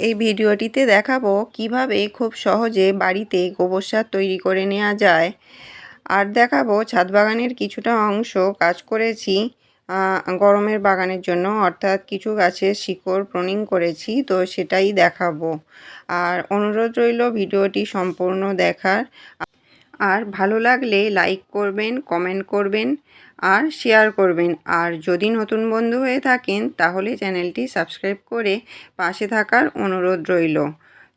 এই ভিডিওটিতে দেখাবো কীভাবে খুব সহজে বাড়িতে গোবর সার তৈরি করে নেওয়া যায়। আর দেখাবো ছাদ বাগানের কিছুটা অংশ কাজ করেছি। গরমের বাগানের জন্য অর্থাৎ কিছু গাছের শিকড় প্রনিং করেছি, তো সেটাই দেখাবো। আর অনুরোধ রইল ভিডিওটি সম্পূর্ণ দেখার। আর ভালো লাগলে লাইক করবেন, কমেন্ট করবেন। আর শেয়ার করবেন। আর যদি নতুন বন্ধু হয়ে থাকেন, তাহলে চ্যানেলটি সাবস্ক্রাইব করে পাশে থাকার অনুরোধ রইল।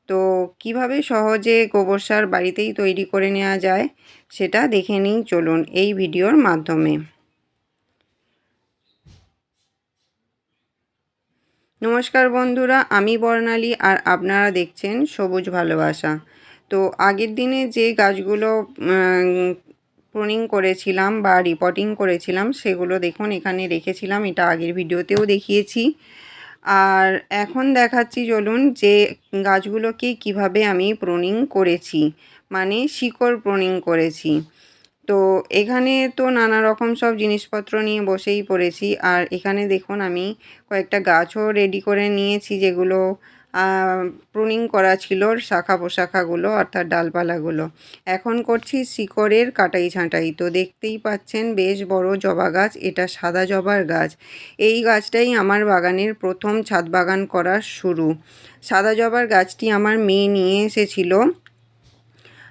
তো কীভাবে সহজে গোবর সার বাড়িতেই তৈরি করে নেওয়া যায়, সেটা দেখে নিই চলুন এই ভিডিওর মাধ্যমে। নমস্কার বন্ধুরা, আমি বর্ণালী আর আপনারা দেখছেন সবুজ ভালোবাসা। তো আগের দিনে যে গাছগুলো প্রুনিং করেছিলাম বা রিপোর্টিং করেছিলাম, সেগুলো দেখুন, এখানে রেখেছিলাম, এটা আগের ভিডিওতেও দেখিয়েছি। আর এখন দেখাচ্ছি, চলুন, যে গাছগুলোকে কীভাবে আমি প্রুনিং করেছি মানে শিকড় প্রুনিং করেছি। তো এখানে তো নানা রকম সব জিনিসপত্র নিয়ে বসেই পড়েছি, আর এখানে দেখুন, আমি কয়েকটা গাছও রেডি করে নিয়েছি, যেগুলো প্রুনিং করা ছিল শাখা পোশাখাগুলো, অর্থাৎ ডালপালাগুলো। এখন করছি শিকড়ের কাটাই ছাঁটাই তো দেখতেই পাচ্ছেন, বেশ বড় জবা গাছ, এটা সাদা জবার গাছ। এই গাছটাই আমার বাগানের প্রথম ছাদ বাগান করার শুরু। সাদা জবার গাছটি আমার মেয়ে নিয়ে এসেছিল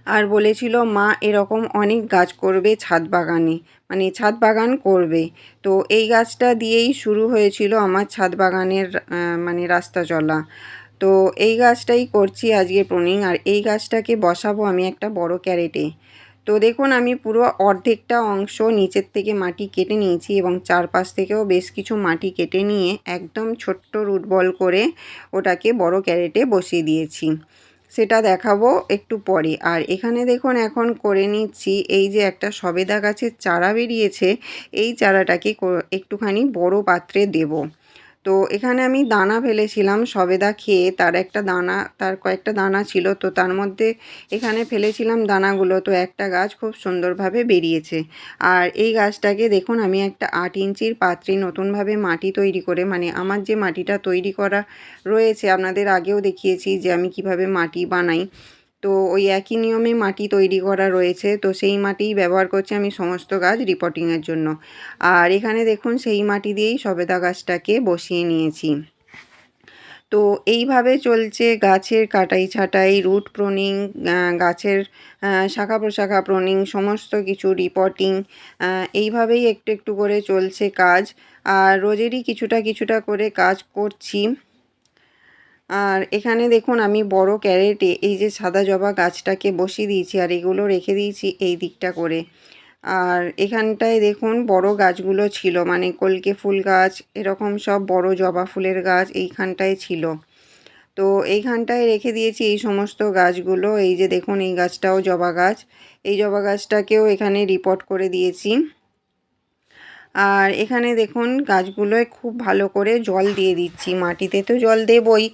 আর বলেছিল, মা, এরকম অনেক গাছ করবে ছাদ বাগানে। মানে ছাদ বাগান করবে। তো এই গাছটা দিয়েই শুরু হয়েছিল আমার ছাদ বাগানের মানে রাস্তা চলা। তো এই গাছটাই করছি আজকে প্রুনিং আর এই গাছটাকে বসাবো আমি একটা বড় ক্যারেটে। তো দেখুন, আমি পুরো অর্ধেকটা অংশ নিচের থেকে মাটি কেটে নিয়েছি এবং চারপাশ থেকেও বেশ কিছু মাটি কেটে নিয়ে একদম ছোট্ট রুট বল করে ওটাকে বড় ক্যারেটে বসিয়ে দিয়েছি। সেটা দেখাবো একটু পরে। আর এখানে দেখুন, এখন করে নিচ্ছি এই যে একটা সবেদা গাছের চারা বেরিয়েছে, এই চারাটাকে একটুখানি বড় পাত্রে দেবো। তো এখানে আমি দানা ফেলেছিলাম, সবেদা খেয়ে তার একটা দানা, তার কয়েকটা দানা ছিল, তো তার মধ্যে এখানে ফেলেছিলাম দানাগুলো, তো একটা গাছ খুব সুন্দরভাবে বেরিয়েছে। আর এই গাছটাকে দেখুন, আমি একটা আট ইঞ্চির পাত্রে নতুনভাবে মাটি তৈরি করে মানে আমার যে মাটিটা তৈরি করা রয়েছে, আপনাদের আগেও দেখিয়েছি যে আমি কীভাবে মাটি বানাই। তো ওই একই নিয়মে মাটি তৈরি করা রয়েছে। তো সেই মাটিই ব্যবহার করছি আমি সমস্ত গাছ রিপোর্টিংয়ের জন্য। আর এখানে দেখুন, সেই মাটি দিয়েই সবেদা গাছটাকে বসিয়ে নিয়েছি। তো এইভাবে চলছে গাছের কাটাই ছাটাই রুট প্রনিং গাছের শাখা প্রশাখা প্রনিং সমস্ত কিছু রিপোর্টিং এইভাবেই একটু একটু করে চলছে কাজ। আর রোজেরই কিছুটা কিছুটা করে কাজ করছি। আর এখানে দেখুন আমি বড় ক্যারেটে এই যে সাদা জবা গাছটাকে বসিয়ে দিয়েছি আর এগুলো রেখে দিয়েছি এই দিকটা করে। আর এখানটায় দেখুন বড় গাছগুলো ছিল মানে কলকে ফুল গাছ, এরকম সব বড় জবা ফুলের গাছ এইখানটায় ছিল। তো এইখানটায় রেখে দিয়েছি এই সমস্ত গাছগুলো। এই যে দেখুন এই গাছটাও জবা গাছ। এই জবা গাছটাকেও এখানে রিপোর্ট করে দিয়েছি। আর এখানে দেখুন গাছগুলোয় খুব ভালো করে জল দিয়ে দিচ্ছি। মাটিতে তো জল দেবই।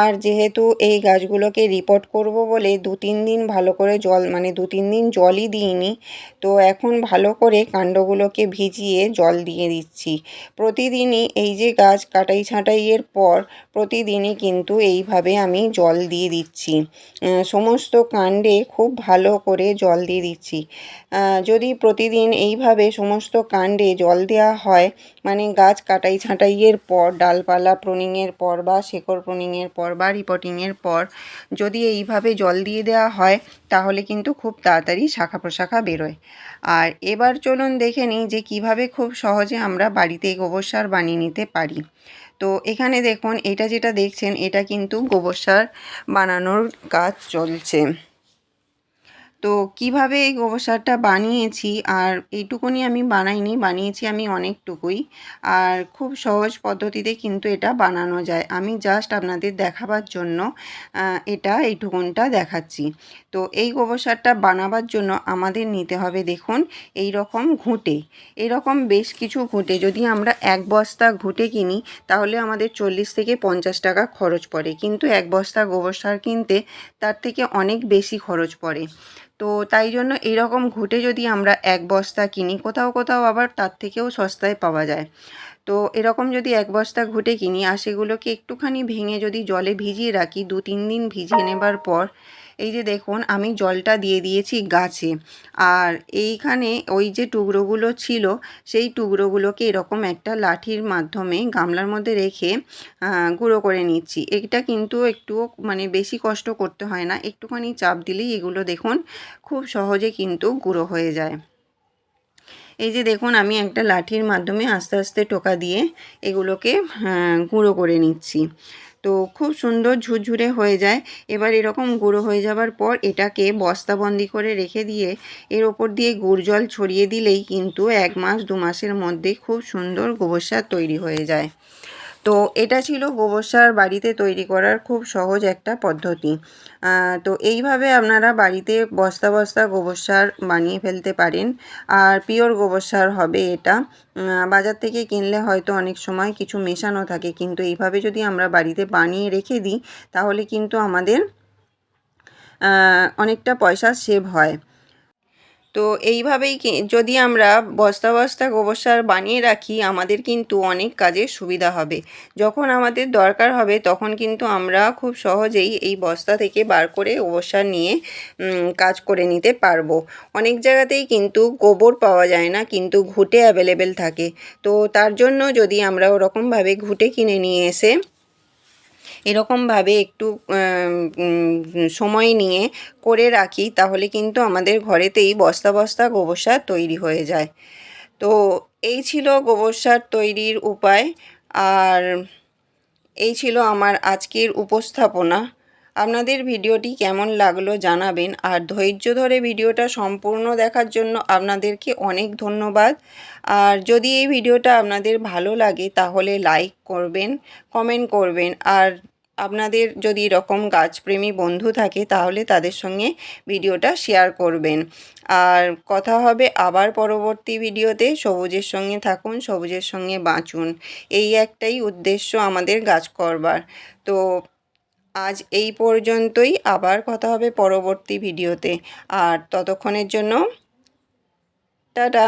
আর যেহেতু এই গাছগুলোকে রিপোর্ট করব বলে দু তিন দিন ভালো করে জল মানে দু তিন দিন জলই দিইনি, তো এখন ভালো করে কাণ্ডগুলোকে ভিজিয়ে জল দিয়ে দিচ্ছি। প্রতিদিনই এই যে গাছ কাটাই ছাঁটাইয়ের পর প্রতিদিনই কিন্তু এইভাবে আমি জল দিয়ে দিচ্ছি। সমস্ত কাণ্ডে খুব ভালো করে জল দিয়ে দিচ্ছি। যদি প্রতিদিন এইভাবে সমস্ত কাণ্ডে জল দেওয়া হয়। মানে গাছ কাটাই ছাঁটাইয়ের পর, ডালপালা প্রুনিংয়ের পর বা শেকড় প্রুনিংয়ের পর বা রিপোর্টিংয়ের পর যদি এইভাবে জল দিয়ে দেওয়া হয়, তাহলে কিন্তু খুব তাড়াতাড়ি শাখা প্রশাখা বেরোয়। আর এবার চলুন দেখে নিই যে কীভাবে খুব সহজে আমরা বাড়িতে গোবর সার বানিয়ে নিতে পারি। তো এখানে দেখুন, এটা যেটা দেখছেন, এটা কিন্তু গোবর সার বানানোর কাজ চলছে। তো কীভাবে এই গোবর সারটা বানিয়েছি আর এইটুকুনি আমি বানাইনি, বানিয়েছি আমি অনেকটুকুই। আর খুব সহজ পদ্ধতিতে কিন্তু এটা বানানো যায়। আমি জাস্ট আপনাদের দেখাবার জন্য এটা, এইটুকুনটা দেখাচ্ছি। তো এই গোবর সারটা বানাবার জন্য আমাদের নিতে হবে দেখুন এই রকম ঘুঁটে। এরকম বেশ কিছু ঘুঁটে। যদি আমরা এক বস্তা ঘুঁটে কিনি, তাহলে আমাদের চল্লিশ থেকে পঞ্চাশ টাকা খরচ পড়ে। কিন্তু এক বস্তা গোবর সার কিনতে তার থেকে অনেক বেশি খরচ পড়ে। তো তাই জন্য এরকম ঘুটে যদি আমরা এক বস্তা কিনি, কোথাও কোথাও আবার তার থেকেও সস্তায় পাওয়া যায়। তো এরকম যদি এক বস্তা ঘুটে কিনি আর সেগুলোকে একটুখানি ভেঙে যদি জলে ভিজিয়ে রাখি দু তিন দিন ভিজিয়ে নেবার পর এই যে দেখুন, আমি জলটা দিয়ে দিয়েছি গাছে। আর এইখানে ওই যে টুকরোগুলো ছিল, সেই টুকরোগুলোকে এরকম একটা লাঠির মাধ্যমে গামলার মধ্যে রেখে গুঁড়ো করে নিচ্ছি। এটা কিন্তু একটু মানে বেশি কষ্ট করতে হয় না। একটুখানি চাপ দিলেই এগুলো দেখুন, খুব সহজে কিন্তু গুঁড়ো হয়ে যায়। এই যে দেখুন, আমি একটা লাঠির মাধ্যমে আস্তে আস্তে টোকা দিয়ে এগুলোকে গুঁড়ো করে নিচ্ছি। তো খুব সুন্দর ঝুরঝুরে হয়ে যায়। এবার এরকম গুঁড়ো হয়ে যাবার পর এটাকে বস্তাবন্দি করে রেখে দিয়ে এর ওপর দিয়ে গুড় জল ছড়িয়ে দিলেই কিন্তু এক মাস, দু মাসের মধ্যে খুব সুন্দর গোবর সার তৈরি হয়ে যায়। তো এটা ছিল গোবর সার বাড়িতে তৈরি করার খুব সহজ একটা পদ্ধতি। তো এইভাবে আপনারা বাড়িতে বস্তা বস্তা গোবর সার বানিয়ে ফেলতে পারেন। আর পিওর গোবর সার হবে এটা। বাজার থেকে কিনলে হয়তো অনেক সময় কিছু মেশানো থাকে। কিন্তু এইভাবে যদি আমরা বাড়িতে বানিয়ে রেখে দিই, তাহলে কিন্তু আমাদের অনেকটা পয়সা সেভ হয়। তো এইভাবেই যদি আমরা বস্তা বস্তা গোবর সার বানিয়ে রাখি, আমাদের কিন্তু অনেক কাজে সুবিধা হবে। যখন আমাদের দরকার হবে, তখন কিন্তু আমরা খুব সহজেই এই বস্তা থেকে বার করে গোবর সার নিয়ে কাজ করে নিতে পারব। অনেক জায়গাতেই কিন্তু গোবর পাওয়া যায় না, কিন্তু ঘুঁটে অ্যাভেলেবেল থাকে। তো তার জন্য যদি আমরা ওরকমভাবে ঘুঁটে কিনে নিয়ে এসে এরকমভাবে একটু সময় নিয়ে করে রাখি, তাহলে কিন্তু আমাদের ঘরেতেই বস্তা বস্তা গোবর সার তৈরি হয়ে যায়। তো এই ছিল গোবর সার তৈরির উপায়, আর এই ছিল আমার আজকের উপস্থাপনা। আপনাদের ভিডিওটি কেমন লাগল জানাবেন, আর ধৈর্য ধরে ভিডিওটা সম্পূর্ণ দেখার জন্য আপনাদেরকে অনেক ধন্যবাদ। আর যদি এই ভিডিওটা আপনাদের ভালো লাগে, তাহলে লাইক করবেন, কমেন্ট করবেন, আর আপনাদের যদি এরকম গাছপ্রেমী বন্ধু থাকে, তাহলে তাদের সঙ্গে ভিডিওটা শেয়ার করবেন। আর কথা হবে আবার পরবর্তী ভিডিওতে। সবুজের সঙ্গে থাকুন, সবুজের সঙ্গে বাঁচুন। এই একটাই উদ্দেশ্য আমাদের গাছ করবার। তো আজ এই পর্যন্তই। আবার কথা হবে পরবর্তী ভিডিওতে। আর ততক্ষণের জন্য টাটা।